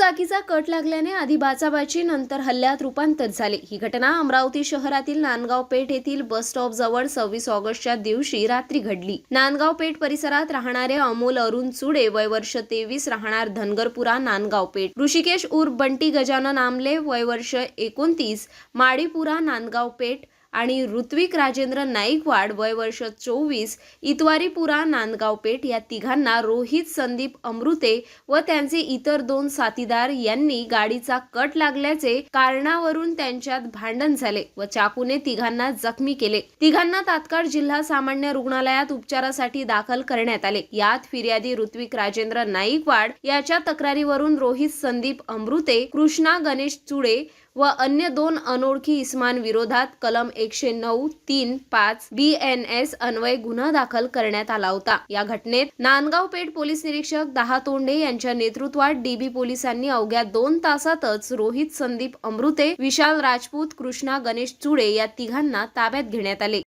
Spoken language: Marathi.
दुचाकीचा कट लागल्याने आधी बाचाबाची नंतर हल्ल्यात रूपांतर झाले. ही घटना अमरावती शहरातील नांदगाव पेठ येथील बस स्टॉप जवळ सव्वीस ऑगस्टच्या दिवशी रात्री घडली. नांदगाव पेठ परिसरात राहणारे अमोल अरुण चुडे वय वर्ष तेवीस राहणार धनगरपुरा नांदगाव पेठ. ऋषिकेश उर्फ बंटी गजानन आमले वय वर्ष एकोणतीस माडीपुरा नांदगाव पेठ आणि ऋत्विक राजेंद्र नाईकवाड वय वर्ष चोवीस इतवारीपुरा नांदगाव पेठ या तिघांना रोहित संदीप अमृते व त्यांचे इतर दोन साथीदार यांनी गाडीचा कट लागल्याचे कारणावरून त्यांच्यात भांडण झाले व चाकूने तिघांना जखमी केले. तिघांना तात्काळ जिल्हा सामान्य रुग्णालयात उपचारासाठी दाखल करण्यात आले. यात फिर्यादी ऋत्विक राजेंद्र नाईकवाड याच्या तक्रारीवरून रोहित संदीप अमृते कृष्णा गणेश चुडे व अन्य दोन अनोळखी इस्मांविरोधात कलम एकशे नऊ तीन पाच बी एन एस अन्वय गुन्हा दाखल करण्यात आला होता. या घटनेत नांदगाव पेठ पोलीस निरीक्षक दहा तोंडे यांच्या नेतृत्वात डीबी पोलिसांनी अवघ्या दोन तासातच रोहित संदीप अमृते विशाल राजपूत कृष्णा गणेश चुडे या तिघांना ताब्यात घेण्यात आले.